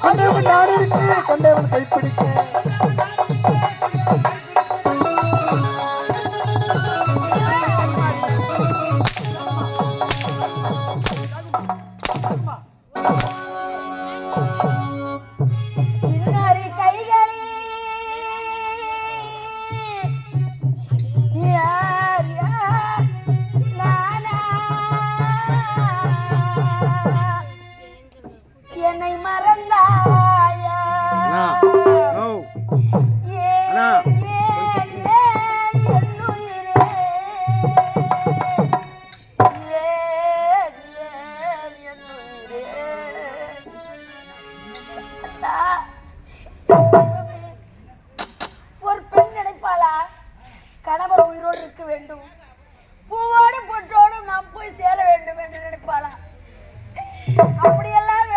ஆண்டவன் யார் இருக்கு? கண்டவன் கைப்பிடிக்க. தெய்வமே, ஒரு பெண் நினைப்பாளா? கணவர் உயிரோடு இருக்க வேண்டும். பூவோடு பொற்றோடும் நாம் போய் சேர வேண்டும் என்று நினைப்பாளா? அப்படியெல்லாம்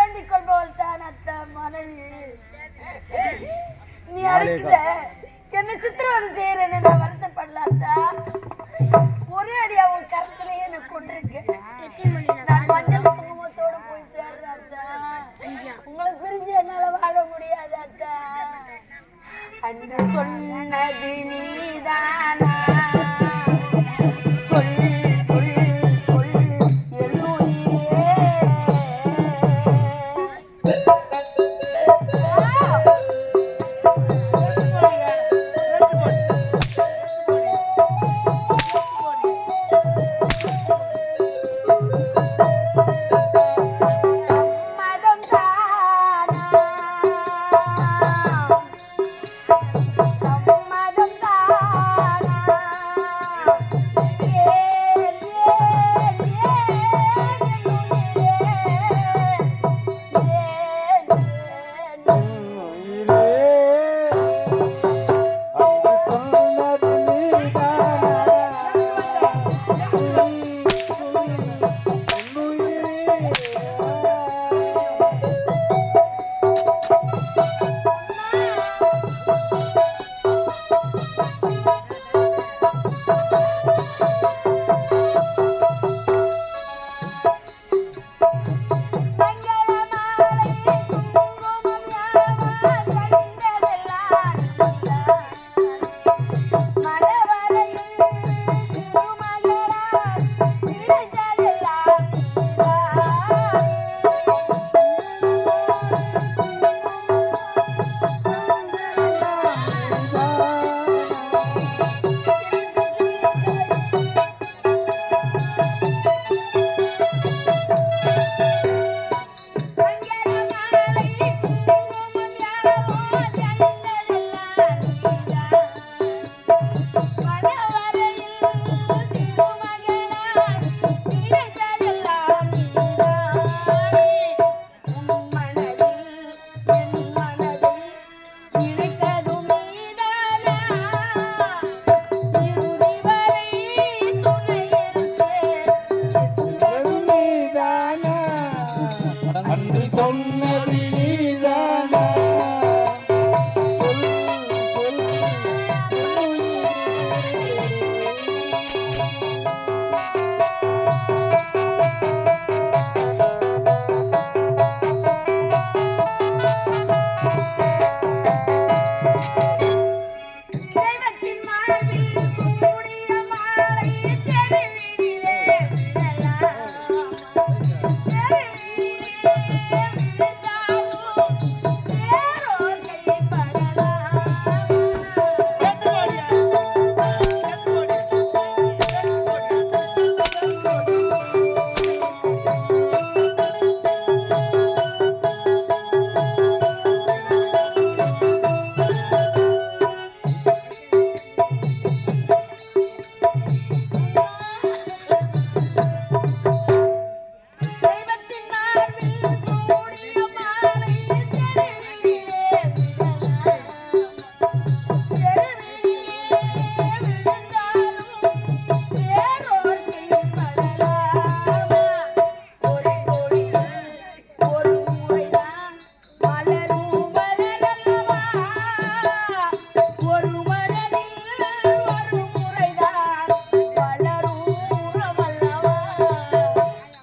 மனைவி. நீ அடிக்கிற என்ன சித்திரவதை செய்யறேன்னு நான் வருத்தப்படல அத்தா ஒரே அடியா உன் கரத்திலேயே என்ன கொண்டிருக்கு நான் மஞ்சள் குங்குமத்தோட போய் சேர்றேன் அத்தா உங்களை பிரிஞ்சு என்னால வாழ முடியாது அத்தா அன்று சொன்னது நீதானா? சொல் சொன்னது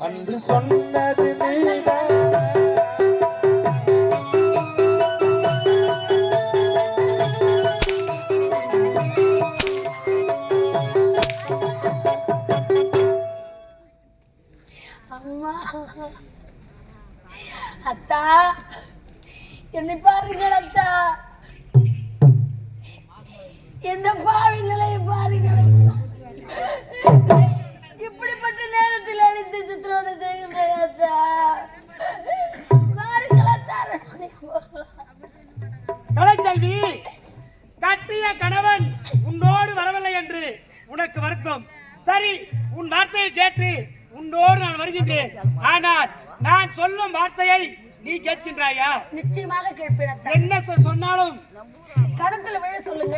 அன்று சொன்னது நீதானா. அம்மா அத்தா என்னை பாருங்கள் அத்தா. எந்த பா அத்தா. கலைச்செல்வி கட்டிய கணவன் உன்னோடு வரவில்லை என்று உனக்கு வருத்தம். சரி உன் வார்த்தையை கேட்டு உன்னோடு நான் வருகின்றேன். ஆனால் நான் சொல்லும் வார்த்தையை நீ கேட்கின்றாயா? நிச்சயமாக கேட்பேன் என்ன சொன்னாலும்? கணத்துல விழ சொல்லுங்க.